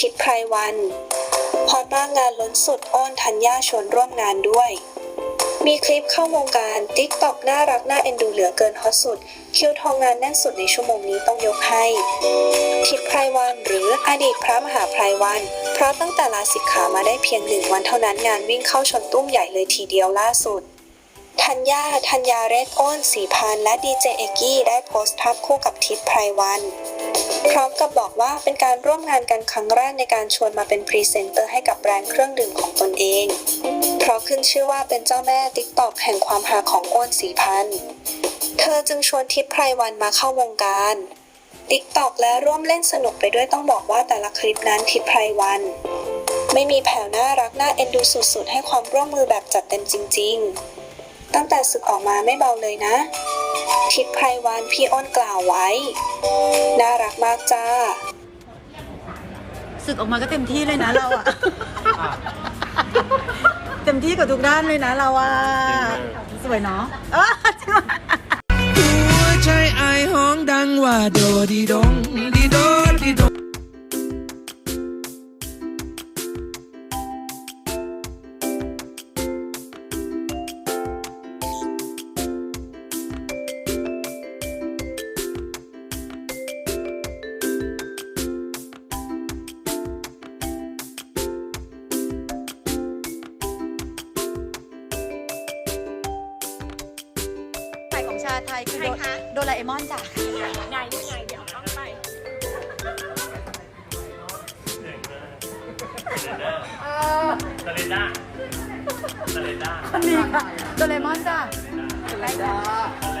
ทิศไพรวัน พอดมากงานล้นสุดอ้อนธัญญาชวนร่วมงานด้วย มีคลิปเข้าวงการติ๊กตอกน่ารักน่าเอ็นดูเหลือเกินฮอตสุด คิวทองงานแน่นสุดในชั่วโมงนี้ต้องยกให้ ทิศไพรวันหรืออดีตพระมหาไพรวัน เพราะตั้งแต่ลาสิกขามาได้เพียงหนึ่งวันเท่านั้นงานวิ่งเข้าชนตุ้มใหญ่เลยทีเดียวล่าสุด ธัญญาธัญญาเรศอ้นสีพันธ์และดีเจเอกกี้ได้โพสต์ภาพคู่กับทิศไพรวันพร้อมกับบอกว่าเป็นการร่วมงานกันครั้งแรกในการชวนมาเป็นพรีเซนเตอร์ให้กับแบรนด์เครื่องดื่มของตนเอง เพราะขึ้นชื่อว่าเป็นเจ้าแม่ติ๊กตอกแห่งความหาของอ้นสีพันธ์เธอจึงชวนทิพไพรวันมาเข้าวงการติ๊กตอกและร่วมเล่นสนุกไปด้วยต้องบอกว่าแต่ละคลิปนั้นทิพไพรวันไม่มีแผ่วน่ารักน่าเอ็นดูสุดๆ ให้ความร่วมมือแบบจัดเต็มจริง ๆ ตั้งแต่ศึกออกมาไม่เบาเลยนะ ทิพย์ไพรวันพี่อ้นกล่าวไว้ น่ารักมากจ้า ศึกออกมาก็เต็มที่เลยนะเราอะ เต็มที่กับทุกด้านเลยนะเราอะสวยเนาะเออจริงว่ะ หัวใจไอายห้องดังว่าโดดีดงดีโดดีดงาไทยคือโดใครคะ โดราเอมอนจ้ะไงยังไงเดี๋ยวต้องไปซาเลนด้าซาเลนด้า คนนี้ค่ะโดราเอมอนจ้ะของ